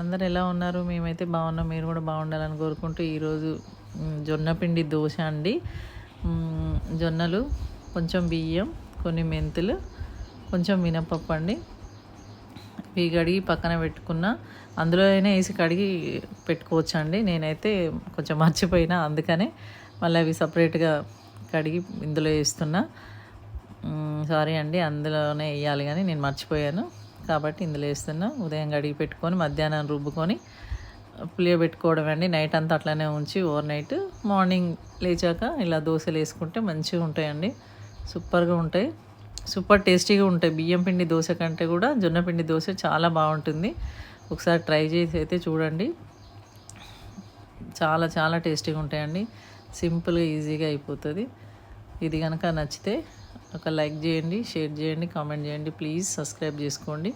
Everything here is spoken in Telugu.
అందరు ఎలా ఉన్నారు? మేమైతే బాగున్నాం. మీరు కూడా బాగుండాలని కోరుకుంటూ ఈరోజు జొన్నపిండి దోశ అండి. జొన్నలు కొంచెం బియ్యం కొన్ని మెంతులు కొంచెం మినపప్పు అండి. ఇవి కడిగి పక్కన పెట్టుకున్న అందులో అయినా వేసి కడిగి పెట్టుకోవచ్చు అండి నేనైతే కొంచెం మర్చిపోయినా అందుకనే మళ్ళీ అవి సపరేట్గా కడిగి ఇందులో వేస్తున్నా. సారీ అండి అందులోనే వేయాలి కానీ నేను మర్చిపోయాను. కాబట్టి ఇందులో వేస్తున్నా. ఉదయం కడిగి పెట్టుకొని మధ్యాహ్నం రుబ్బుకొని పులియబెట్టుకోవడం అండి. నైట్ అంతా అట్లనే ఉంచి ఓవర్ నైట్. మార్నింగ్ లేచాక ఇలా దోశలు వేసుకుంటే మంచిగా ఉంటాయండి. సూపర్గా ఉంటాయి. సూపర్ టేస్టీగా ఉంటాయి. బియ్యం పిండి దోశ కంటే కూడా జొన్న పిండి దోశ చాలా బాగుంటుంది. ఒకసారి ట్రై చేసి అయితే చూడండి. చాలా చాలా టేస్టీగా ఉంటాయండి. సింపుల్గా ఈజీగా అయిపోతుంది. ఇది కనుక నచ్చితే ఒక లైక్ చేయండి షేర్ చేయండి కామెంట్ చేయండి. ప్లీజ్ సబ్స్క్రైబ్ చేసుకోండి.